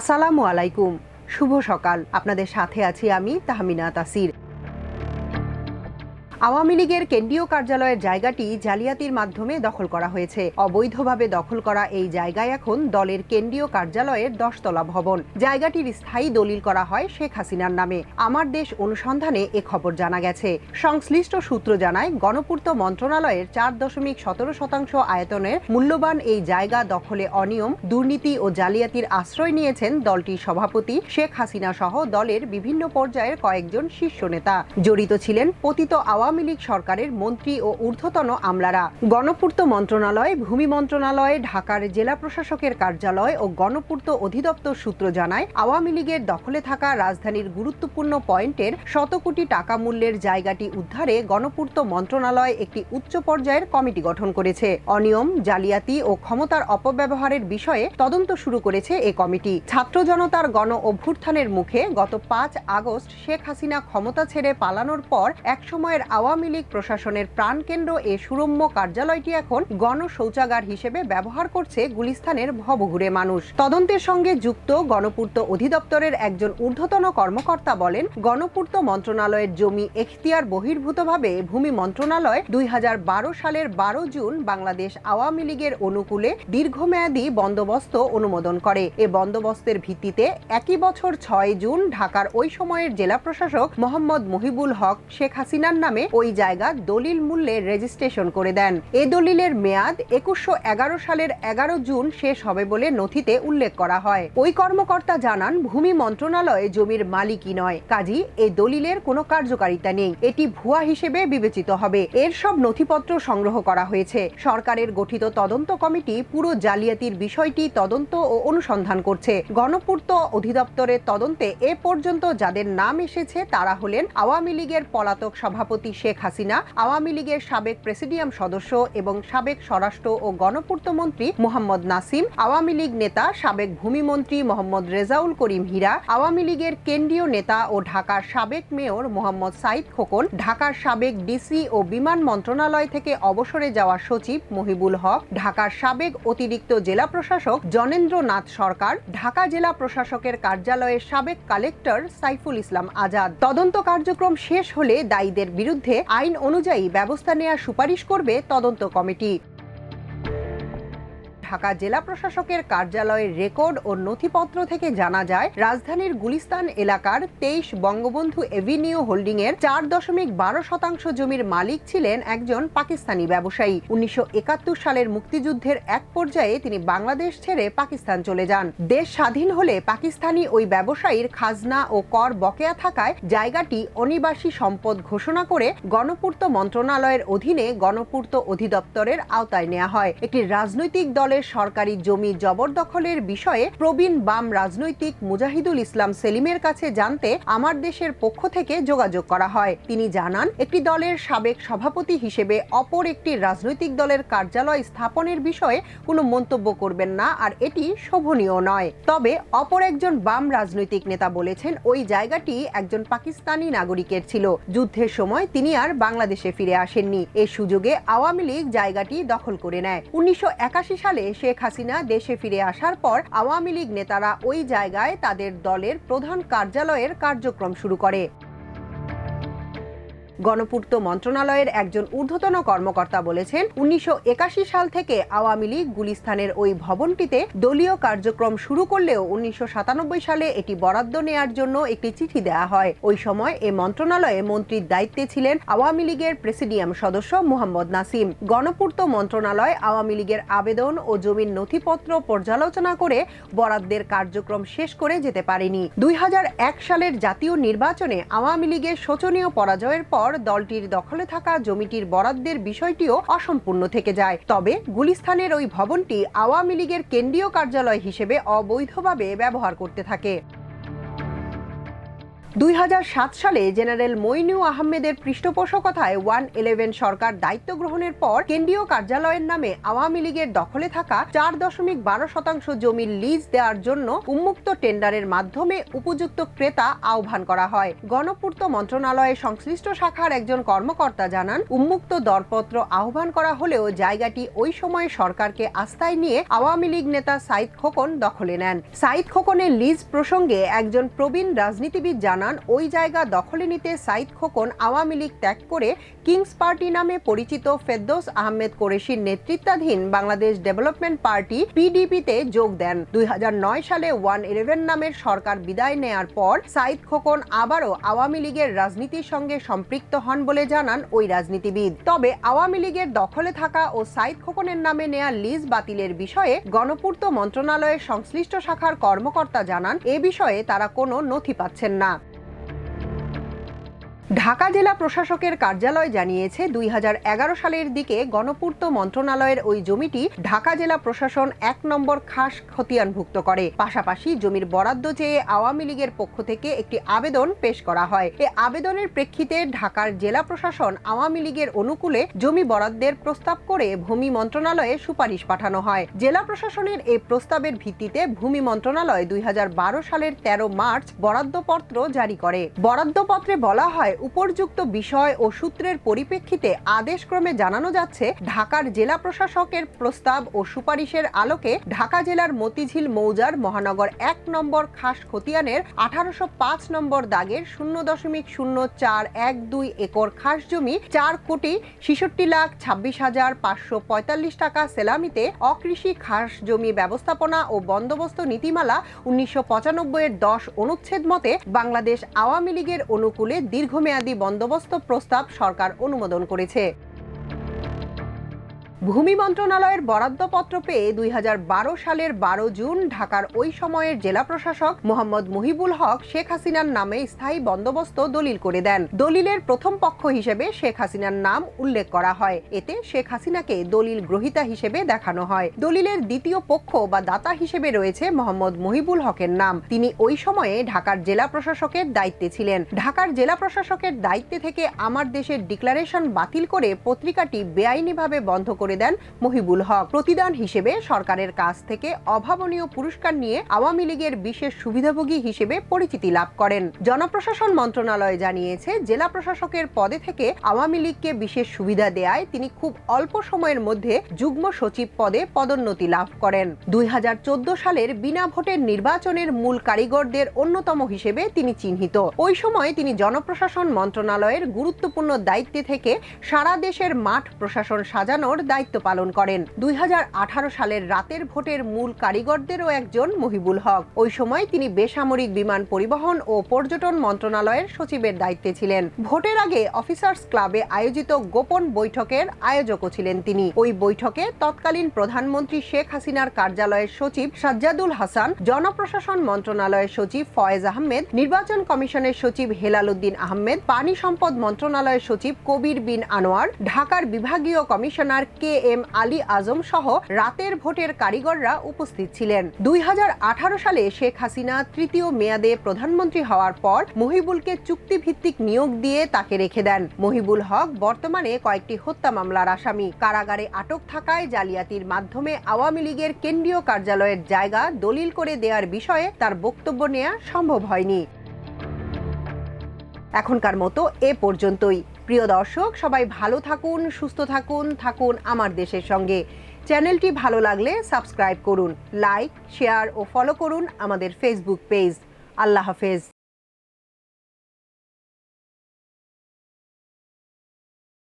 আসসালামু আলাইকুম। শুভ সকাল। আপনাদের সাথে আছি আমি তাহমিনা তাসির। আওয়ামী লীগের কেন্দ্রীয় কার্যালয়ের জায়গাটি জালিয়াতির মাধ্যমে দখল করা হয়েছে। অবৈধভাবে দখল করা এই জায়গায় এখন দলের কেন্দ্রীয় কার্যালয়ের দশতলা ভবন। জায়গাটির স্থায়ী দলিল করা হয় শেখ হাসিনার নামে। আমার দেশ অনুসন্ধানে এ খবর জানা গেছে। সংশ্লিষ্ট সূত্র জানায়, গণপূর্ত মন্ত্রণালয়ের চার দশমিক সতেরো শতাংশ আয়তনের মূল্যবান এই জায়গা দখলে অনিয়ম, দুর্নীতি ও জালিয়াতির আশ্রয় নিয়েছেন দলটির সভাপতি শেখ হাসিনা সহ দলের বিভিন্ন পর্যায়ের কয়েকজন শীর্ষ নেতা। জড়িত ছিলেন পতিত আওয়ামী লীগ সরকারের মন্ত্রী ও ঊর্ধ্বতন আমলারা। গণপূর্ত মন্ত্রণালয়, ভূমি মন্ত্রণালয়, ঢাকার জেলা প্রশাসকের কার্যালয় ও গণপূর্ত অধিদপ্তর সূত্র জানায়, আওয়ামী লীগের দখলে থাকা রাজধানীর গুরুত্বপূর্ণ পয়েন্টের শত কোটি টাকা মূল্যের জায়গাটি উদ্ধারে গণপূর্ত মন্ত্রণালয় একটি উচ্চ পর্যায়ের কমিটি গঠন করেছে। অনিয়ম, জালিয়াতি ও ক্ষমতার অপব্যবহারের বিষয়ে তদন্ত শুরু করেছে এ কমিটি। ছাত্র জনতার গণ অভ্যুত্থানের মুখে গত পাঁচ আগস্ট শেখ হাসিনা ক্ষমতা ছেড়ে পালানোর পর একসময়ের আওয়ামী লীগ প্রশাসনের প্রাণকেন্দ্র এ সুরম্য কার্যালয়টি এখন গণ শৌচাগার হিসেবে ব্যবহার করছে গুলিস্তানের ভবঘুরে মানুষ। তদন্তের সঙ্গে যুক্ত গণপূর্ত অধিদপ্তরের একজন ঊর্ধ্বতন কর্মকর্তা বলেন, গণপূর্ত মন্ত্রণালয়ের জমি এখতিয়ার বহির্ভূতভাবে ভূমি মন্ত্রণালয় দুই হাজার বারো সালের বারো জুন বাংলাদেশ আওয়ামী লীগের অনুকূলে দীর্ঘমেয়াদী বন্দোবস্ত অনুমোদন করে। এ বন্দোবস্তের ভিত্তিতে একই বছর ছয় জুন ঢাকার ওই সময়ের জেলা প্রশাসক মোহাম্মদ মহিবুল হক শেখ হাসিনার নামে ওই জায়গা দলিল মূল্যে রেজিস্ট্রেশন করে দেন। এ দলিলের মেয়াদ একুশশো এগারো সালের এগারো জুন শেষ হবে বলে নথিতে উল্লেখ করা হয়। ওই কর্মকর্তা জানান, ভূমি মন্ত্রণালয় জমির মালিকই নয়, কাজী এই দলিলের কোনো কার্যকারিতা নেই। এটি ভুয়া হিসেবে বিবেচিত হবে। এর সব নথিপত্র সংগ্রহ করা হয়েছে। সরকারের গঠিত তদন্ত কমিটি পুরো জালিয়াতির বিষয়টি তদন্ত ও অনুসন্ধান করছে। গণপূর্ত অধিদপ্তরের তদন্তে এ পর্যন্ত যাদের নাম এসেছে তারা হলেন আওয়ামী লীগের পলাতক সভাপতি শেখ হাসিনা, আওয়ামী লীগের সাবেক প্রেসিডিয়াম সদস্য এবং সাবেক স্বরাষ্ট্র ও গণপূর্ত মন্ত্রী মোহাম্মদ নাসিম, আওয়ামী লীগ নেতা সাবেক ভূমিমন্ত্রী মোহাম্মদ রেজাউল করিম হীরা, আওয়ামী লীগের কেন্দ্রীয় নেতা ও ঢাকার সাবেক মেয়র মোহাম্মদ সাইদ খোকন, ঢাকার সাবেক ডিসি ও বিমান মন্ত্রণালয় থেকে অবসরে যাওয়া সচিব মহিবুল হক, ঢাকার সাবেক অতিরিক্ত জেলা প্রশাসক জনেন্দ্রনাথ সরকার, ঢাকা জেলা প্রশাসকের কার্যালয়ের সাবেক কালেক্টর সাইফুল ইসলাম আজাদ। তদন্ত কার্যক্রম শেষ হলে দায়ীদের বিরুদ্ধে আইন অনুযায়ী ব্যবস্থা নেয়ার সুপারিশ করবে তদন্ত কমিটি। ঢাকা জেলা প্রশাসকের কার্যালয়ের রেকর্ড ও নথিপত্র থেকে জানা যায়, রাজধানীর গুলিস্তান এলাকার তেইশ বঙ্গবন্ধু এভিনিউ হোল্ডিং এর চার দশমিক বারো শতাংশ জমির মালিক ছিলেন একজন পাকিস্তানি ব্যবসায়ী। উনিশশো একাত্তর সালের মুক্তিযুদ্ধের এক পর্যায়ে তিনি বাংলাদেশ ছেড়ে পাকিস্তান চলে যান। দেশ স্বাধীন হলে পাকিস্তানি ওই ব্যবসায়ীর খাজনা ও কর বকেয়া থাকায় জায়গাটি অনিবাসী সম্পদ ঘোষণা করে গণপূর্ত মন্ত্রণালয়ের অধীনে গণপূর্ত অধিদপ্তরের আওতায় নেওয়া হয়। একটি রাজনৈতিক দলের সরকারি জমি জবরদখলের বিষয়ে প্রবীণ বাম রাজনৈতিক মুজাহিদুল ইসলাম সেলিমের কাছে জানতে আমার দেশের পক্ষ থেকে যোগাযোগ করা হয়। তিনি জানান, একটি দলের সাবেক সভাপতি হিসেবে অপর একটি রাজনৈতিক দলের কার্যালয় স্থাপনের বিষয়ে কোনো মন্তব্য করবেন না আর এটি শোভনীয় নয়। তবে অপর একজন বাম রাজনৈতিক নেতা বলেছেন, ওই জায়গাটি একজন পাকিস্তানি নাগরিকের ছিল। যুদ্ধের সময় তিনি আর বাংলাদেশে ফিরে আসেননি। এ সুযোগে আওয়ামী লীগ জায়গাটি দখল করে নেয়। উনিশশো একাশি সালে শেখ হাসিনা দেশে ফিরে আসার পর আওয়ামী লীগ নেতারা ওই জায়গায় তাদের দলের প্রধান কার্যালয়ের কার্যক্রম শুরু করে। গণপূর্ত মন্ত্রণালয়ের একজন ঊর্ধ্বতন কর্মকর্তা বলেছেন, উনিশশো একাশি সাল থেকে আওয়ামী লীগ গুলিস্তানের ওই ভবনটিতে দলীয় কার্যক্রম শুরু করলেও উনিশশো সাতানব্বই সালে এটি বরাদ্দ নেয়ার জন্য একটি চিঠি দেয়া হয়। ওই সময় এ মন্ত্রণালয়ে মন্ত্রীর দায়িত্বে ছিলেন আওয়ামী লীগের প্রেসিডিয়াম সদস্য মোহাম্মদ নাসিম। গণপূর্ত মন্ত্রণালয় আওয়ামী লীগের আবেদন ও জমির নথিপত্র পর্যালোচনা করে বরাদ্দের কার্যক্রম শেষ করে যেতে পারেনি। দুই হাজার এক সালের জাতীয় নির্বাচনে আওয়ামী লীগের শোচনীয় পরাজয়ের পর দলটির দখলে থাকা জমিটির বরাদ্দের বিষয়টিও অসম্পূর্ণ থেকে যায়। তবে গুলিস্থানের ওই ভবনটি আওয়ামী লীগের কেন্দ্রীয় কার্যালয় হিসেবে অবৈধভাবে ব্যবহার করতে থাকে। দুই হাজার সাত সালে জেনারেল মইনু আহমেদের পৃষ্ঠপোষকতায় ওয়ান ইলেভেন সরকার দায়িত্ব গ্রহণের পর কেন্দ্রীয় কার্যালয়ের নামে আওয়ামী লীগের দখলে থাকা চার দশমিক বারো শতাংশ জমির লিজ দেওয়ার জন্য উন্মুক্ত টেন্ডারের মাধ্যমে উপযুক্ত ক্রেতা আহ্বান করা হয়। গণপূর্ত মন্ত্রণালয়ের সংশ্লিষ্ট শাখার একজন কর্মকর্তা জানান, উন্মুক্ত দরপত্র আহ্বান করা হলেও জায়গাটি ওই সময় সরকারকে আস্থায় নিয়ে আওয়ামী লীগ নেতা সাইদ খোকন দখলে নেন। সাইদ খোকনের লিজ প্রসঙ্গে একজন প্রবীণ রাজনীতিবিদ জানান ওই জায়গা দখলে নিতে সাইদ খোকন আওয়ামী লীগ ত্যাগ করে কিংস পার্টি নামে পরিচিত ফেরদৌস আহমেদ কোরেশির নেতৃত্বাধীন বাংলাদেশ ডেভেলপমেন্ট পার্টি পিডিপিতে যোগ দেন। দুই হাজার নয় সালে ওয়ান ইলেভেন নামের সরকার বিদায় নেয়ার পর সাইদ খোকন আবারও আওয়ামী লীগের রাজনীতির সঙ্গে সম্পৃক্ত হন বলে জানান ওই রাজনীতিবিদ। তবে আওয়ামী লীগের দখলে থাকা ও সাইদ খোকনের নামে নেয়া লিজ বাতিলের বিষয়ে গণপূর্ত মন্ত্রণালয়ের সংশ্লিষ্ট শাখার কর্মকর্তা জানান, এ বিষয়ে তারা কোনো নথি পাচ্ছেন না। ঢাকা জেলা প্রশাসকের কার্যালয় জানিয়েছে, দুই হাজার এগারো সালের দিকে গণপূর্ত মন্ত্রণালয়ের ওই জমিটি ঢাকা জেলা প্রশাসন এক নম্বর খাস খতিয়ানভুক্ত করে। পাশাপাশি জমির বরাদ্দ চেয়ে আওয়ামী লীগের পক্ষ থেকে একটি আবেদন পেশ করা হয়। এ আবেদনের প্রেক্ষিতে ঢাকার জেলা প্রশাসন আওয়ামী লীগের অনুকূলে জমি বরাদ্দের প্রস্তাব করে ভূমি মন্ত্রণালয়ে সুপারিশ পাঠানো হয়। জেলা প্রশাসনের এই প্রস্তাবের ভিত্তিতে ভূমি মন্ত্রণালয় দুই হাজার বারো সালের ১৩ মার্চ বরাদ্দপত্র জারি করে। বরাদ্দপত্রে বলা হয় উপর্যুক্ত বিষয় ও সূত্রের পরিপ্রেক্ষিতে আদেশক্রমে জানানো যাচ্ছে, ঢাকার জেলা প্রশাসকের প্রস্তাব ও সুপারিশের আলোকে ঢাকা জেলার মতিঝিল, মৌজার, মহানগর এক নম্বর খাস খতিয়ানের আঠারোশো পাঁচ নম্বর দাগের শূন্য দশমিক শূন্য চার এক দুই একর খাস জমি চার কোটি ছেষট্টি লাখ ছাব্বিশ হাজার পাঁচশো পঁয়তাল্লিশ টাকা সেলামিতে অকৃষি খাস জমি ব্যবস্থাপনা ও বন্দোবস্ত নীতিমালা উনিশশো পঁচানব্বই এর দশ অনুচ্ছেদ মতে বাংলাদেশ আওয়ামী লীগের অনুকূলে দীর্ঘমেয়াদী বন্দোবস্ত প্রস্তাব সরকার অনুমোদন করেছে। ভূমি মন্ত্রণালয়ের বরাদ্দপত্র পেয়ে দুই হাজার বারো সালের বারো জুন ঢাকার ওই সময়ের জেলা প্রশাসক মোহাম্মদ মুহিবুল হক শেখ হাসিনার নামে স্থায়ী বন্দোবস্ত দলিল করে দেন। দলিলের প্রথম পক্ষ হিসেবে শেখ হাসিনার নাম উল্লেখ করা হয়। এতে শেখ হাসিনাকে দলিল গ্রহিতা হিসেবে দেখানো হয়। দলিলের দ্বিতীয় পক্ষ বা দাতা হিসেবে রয়েছে মোহাম্মদ মহিবুল হকের নাম। তিনি ওই সময়ে ঢাকার জেলা প্রশাসকের দায়িত্বে ছিলেন। ঢাকার জেলা প্রশাসকের দায়িত্বে থেকে আমার দেশের ডিক্লারেশন বাতিল করে পত্রিকাটি বেআইনিভাবে বন্ধ করে করে দেন মহিবুল হক। প্রতিদান হিসেবে সরকারের কাছ থেকে অভাবনীয় পুরস্কার নিয়ে আওয়ামী লীগের বিশেষ সুবিধাভোগী হিসেবে পরিচিতি লাভ করেন। জনপ্রশাসন মন্ত্রণালয় জানিয়েছে, জেলা প্রশাসকের পদে থেকে আওয়ামী লীগকে বিশেষ সুবিধা দেয়ায় তিনি খুব অল্প সময়ের মধ্যে যুগ্ম সচিব পদে পদোন্নতি লাভ করেন। দুই হাজার চোদ্দ সালের বিনা ভোটের নির্বাচনের মূল কারিগরদের অন্যতম হিসেবে তিনি চিহ্নিত। ওই সময় তিনি জনপ্রশাসন মন্ত্রণালয়ের গুরুত্বপূর্ণ দায়িত্বে থেকে সারা দেশের মাঠ প্রশাসন সাজানোর দায়িত্ব দায়িত্ব পালন করেন। দুই হাজার আঠারো সালের রাতের ভোটের মূল কারিগরদেরও একজন মহিবুল হক। ওই সময় তিনি বেসামরিক বিমান পরিবহন ও পর্যটন মন্ত্রণালয়ের সচিবের দায়িত্বে ছিলেন। ভোটের আগে অফিসার্স ক্লাবে আয়োজিত গোপন বৈঠকের আয়োজকও ছিলেন তিনি। ওই বৈঠকে তৎকালীন প্রধানমন্ত্রী শেখ হাসিনার কার্যালয়ের সচিব সাজ্জাদুল হাসান, জনপ্রশাসন মন্ত্রণালয়ের সচিব ফয়েজ আহমেদ, নির্বাচন কমিশনের সচিব হেলাল উদ্দিন আহমেদ, পানি সম্পদ মন্ত্রণালয়ের সচিব কবির বিন আনোয়ার, ঢাকার বিভাগীয় commissioner K K M Ali Azam সহ রাতের ভোটের কারিগররা উপস্থিত ছিলেন। দুই হাজার আঠারো সালে শেখ হাসিনা তৃতীয় মেয়াদে প্রধানমন্ত্রী হওয়ার পর মহিবুলকে চুক্তিভিত্তিক নিয়োগ দিয়ে তাকে রেখে দেন। মহিবুল হক বর্তমানে কয়েকটি হত্যা মামলার আসামি। কারাগারে আটক থাকায় জালিয়াতির মাধ্যমে আওয়ামী লীগের কেন্দ্রীয় কার্যালয়ের জায়গা দলিল করে দেওয়ার বিষয়ে তার বক্তব্য নেওয়া সম্ভব হয়নি। এখনকার মতো এ পর্যন্তই। প্রিয় দর্শক, সবাই ভালো থাকুন, সুস্থ থাকুন থাকুন আমার দেশের সঙ্গে। চ্যানেলটি ভালো লাগলে সাবস্ক্রাইব করুন, লাইক, শেয়ার ও ফলো করুন আমাদের ফেসবুক পেজ আল্লাহ হাফেজ।